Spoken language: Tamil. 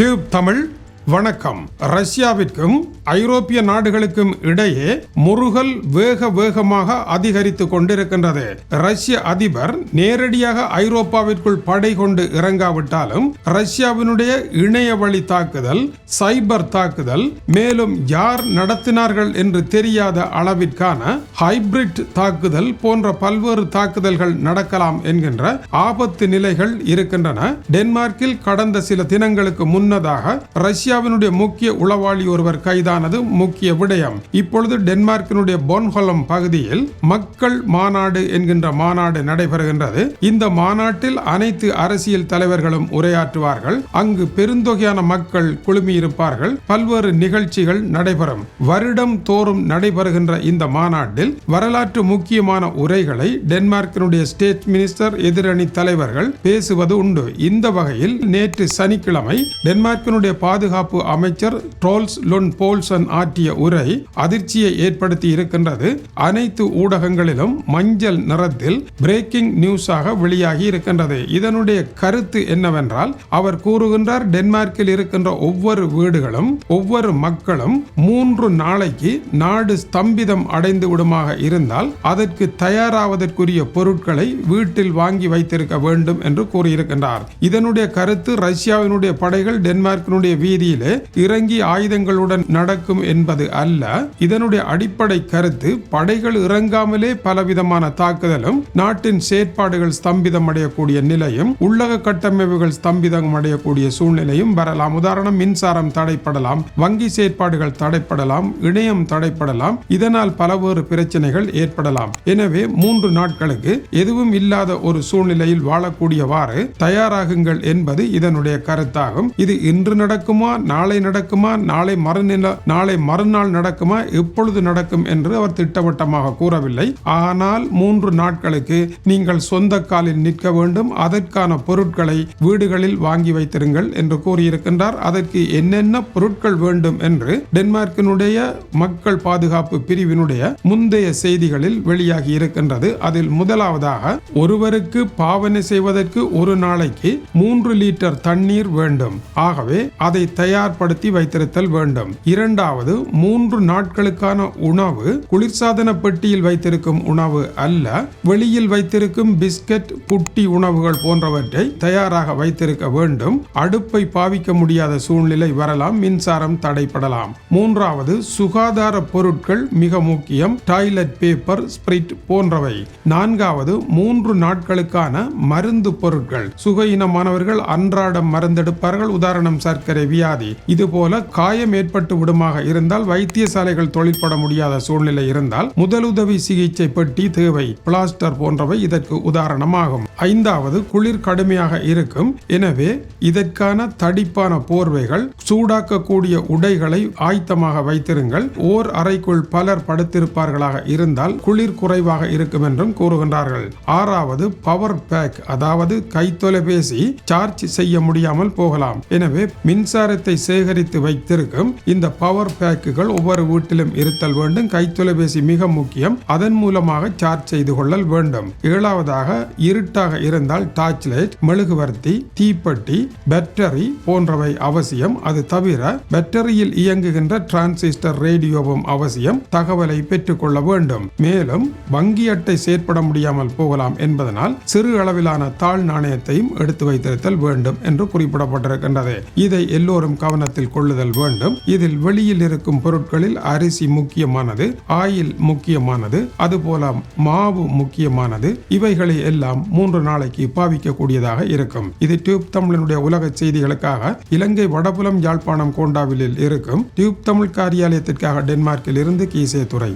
டியூப் தமிழ் வணக்கம். ரஷ்யாவிற்கும் ஐரோப்பிய நாடுகளுக்கும் இடையே முருகல் வேக வேகமாக அதிகரித்து கொண்டிருக்கின்றது. ரஷ்ய அதிபர் நேரடியாக ஐரோப்பாவிற்குள் படை கொண்டு இறங்காவிட்டாலும் ரஷ்யாவினுடைய இணைய வழி தாக்குதல் சைபர் தாக்குதல் மேலும் யார் நடத்தினார்கள் என்று தெரியாத அளவிற்கான ஹைபிரிட் தாக்குதல் போன்ற பல்வேறு தாக்குதல்கள் நடக்கலாம் என்கின்ற ஆபத்து நிலைகள் இருக்கின்றன. டென்மார்க்கில் கடந்த சில தினங்களுக்கு முன்னதாக ரஷ்யா ரஷ்யாவினுடைய முக்கிய உளவாளி ஒருவர் கைதானது முக்கிய விடயம். இப்பொழுது டென்மார்க்கினுடைய பொன்ஹொலம் பகுதியில் மக்கள் மாநாடு என்கின்ற மாநாடு நடைபெறுகின்றது. இந்த மாநாட்டில் அனைத்து அரசியல் தலைவர்களும் உரையாற்றுவார்கள். அங்கு பெருந்தொகையான மக்கள் குழுமியிருப்பார்கள். பல்வேறு நிகழ்ச்சிகள் நடைபெறும். வருடம் தோறும் நடைபெறுகின்ற இந்த மாநாட்டில் வரலாற்று முக்கியமான உரைகளை டென்மார்க்கினுடைய ஸ்டேட் மினிஸ்டர் எதிரணி தலைவர்கள் பேசுவது உண்டு. இந்த வகையில் நேற்று சனிக்கிழமை டென்மார்க்கினுடைய பாதுகாப்பு பாதுகாப்பு அமைச்சர் ட்ரோல்ஸ் லொன் போல்சன் ஆற்றிய உரை அதிர்ச்சியை ஏற்படுத்தி இருக்கின்றது. அனைத்து ஊடகங்களிலும் மஞ்சள் நிறத்தில் பிரேக்கிங் நியூஸாக வெளியாகி இருக்கின்றது. இதனுடைய கருத்து என்னவென்றால் அவர் கூறுகின்றார் டென்மார்க்கில் இருக்கின்ற ஒவ்வொரு வீடுகளும் ஒவ்வொரு மக்களும் மூன்று நாளைக்கு நாடு ஸ்தம்பிதம் அடைந்து விடுமாக இருந்தால் அதற்கு தயாராவதற்குரிய பொருட்களை வீட்டில் வாங்கி வைத்திருக்க வேண்டும் என்று கூறியிருக்கின்றார். இதனுடைய கருத்து ரஷ்யாவினுடைய படைகள் டென்மார்க்கினுடைய வீதியிலே இறங்கி ஆயுதங்களுடன் நடக்கும் என்பது அல்ல. இதனுடைய அடிப்படை கருத்து படைகள் இறங்காமலே பலவிதமான தாக்குதலும் நாட்டின் செயற்பாடுகள் ஸ்தம்பிதம் அடையக்கூடிய நிலையும் உள்ளக கட்டமைப்புகள் ஸ்தம்பிதம் அடையக்கூடிய சூழ்நிலையும் வரலாம். உதாரணம் மின்சாரம் தடைப்படலாம் வங்கி செயற்பாடுகள் தடைப்படலாம் இணையம் தடைப்படலாம் இதனால் பலவேறு பிரச்சனைகள் ஏற்படலாம். எனவே மூன்று நாட்களுக்கு எதுவும் இல்லாத ஒரு சூழ்நிலையில் வாழக்கூடியவாறு தயாராகுங்கள் என்பது இதனுடைய கருத்தாகும். இது இன்று நடக்குமா நாளை நடக்குமா? நாளை மறுநில நாளை மறுநாள் நடக்குமா? எப்பொழுது நடக்கும் என்று அவர் திட்டவட்டமாக கூறவில்லை. ஆனால் மூன்று நாட்களுக்கு நீங்கள் சொந்த காலில் நிற்க வேண்டும். அதற்கான பொருட்களை வீடுகளில் வாங்கி வைத்திருங்கள் என்று கூறியிருக்கின்றார். அதற்கு என்னென்ன பொருட்கள் வேண்டும் என்று டென்மார்க்கினுடைய மக்கள் பாதுகாப்பு பிரிவினுடைய முந்தைய செய்திகளில் வெளியாகி இருக்கின்றது. அதில் முதலாவதாக ஒருவருக்கு பாவனை செய்வதற்கு ஒரு நாளைக்கு மூன்று லிட்டர் தண்ணீர் வேண்டும். ஆகவே அதை தயார்படுத்தி வைத்திருத்தல் வேண்டும். இரண்டாவது மூன்று நாட்களுக்கான உணவு குளிர்சாதன பெட்டியில் வைத்திருக்கும் உணவு அல்ல வெளியில் வைத்திருக்கும் பிஸ்கட் புட்டி உணவுகள் போன்றவற்றை தயாராக வைத்திருக்க வேண்டும். அடுப்பை பாவிக்க முடியாத சூழ்நிலை வரலாம் மின்சாரம் தடைப்படலாம் மூன்றாவது சுகாதார பொருட்கள் மிக முக்கியம் டாய்லெட் பேப்பர் ஸ்பிரிட் போன்றவை. நான்காவது மூன்று நாட்களுக்கான மருந்து பொருட்கள். சுகையினமானவர்கள் அன்றாடம் மருந்தெடுப்பார்கள். உதாரணம் சர்க்கரை வியாதி இதுபோல காயம் ஏற்பட்டு விடுமாக இருந்தால் வைத்தியசாலைகள் தொழிற்பட முடியாத சூழ்நிலை இருந்தால் முதலுதவி சிகிச்சை பெட்டி தேவை பிளாஸ்டர் போன்றவை இதற்கு உதாரணமாகும். ஐந்தாவது குளிர் கடுமையாக இருக்கும். எனவே இதற்கான தடிப்பான போர்வைகள் சூடாக்கக்கூடிய உடைகளை ஆயத்தமாக வைத்திருங்கள். ஓர் அறைக்குள் பலர் படுத்திருப்பார்களாக இருந்தால் குளிர் குறைவாக இருக்கும் என்றும் கூறுகின்றார்கள். ஆறாவது பவர் பேக் அதாவது கைத்தொலைபேசி சார்ஜ் செய்ய முடியாமல் போகலாம். எனவே மின்சாரத்தை சேகரித்து வைத்திருக்கும் இந்த பவர் பேக்குகள் ஒவ்வொரு வீட்டிலும் இருத்தல் வேண்டும். கைத்தொலைபேசி மிக முக்கியம். அதன் மூலமாக சார்ஜ் செய்து கொள்ளல் வேண்டும். ஏழாவதாக இருட்டாக இருந்தால் டார்ச் லைட் மெழுகுவர்த்தி தீப்பெட்டி பேட்டரி போன்றவை அவசியம். அது தவிர பேட்டரியில் இயங்குகின்ற டிரான்சிஸ்டர் ரேடியோவும் அவசியம். தகவலை பெற்றுக்கொள்ள வேண்டும். மேலும் வங்கி அட்டை செயற்பட முடியாமல் போகலாம் என்பதனால் சிறு அளவிலான தாழ் நாணயத்தையும் எடுத்து வைத்திருத்தல் வேண்டும் என்று குறிப்பிடப்பட்டிருக்கின்றது. இதை எல்லோரும் கவனத்தில் கொள்ளுதல் வேண்டும். இதில் வெளியில் இருக்கும் பொருட்களில் அரிசி முக்கியமானது ஆயில் முக்கியமானது அதுபோல மாவு முக்கியமானது. இவைகளை எல்லாம் மூன்று நாளைக்கு பாவிக்கக்கூடியதாக இருக்கும். இது டியூப் தமிழனுடைய உலக செய்திகளுக்காக இலங்கை வடபுலம் யாழ்ப்பாணம் கோண்டாவிலில் இருக்கும் டியூப் தமிழ் காரியாலயத்திற்காக டென்மார்க்கில் இருந்து கீசே துறை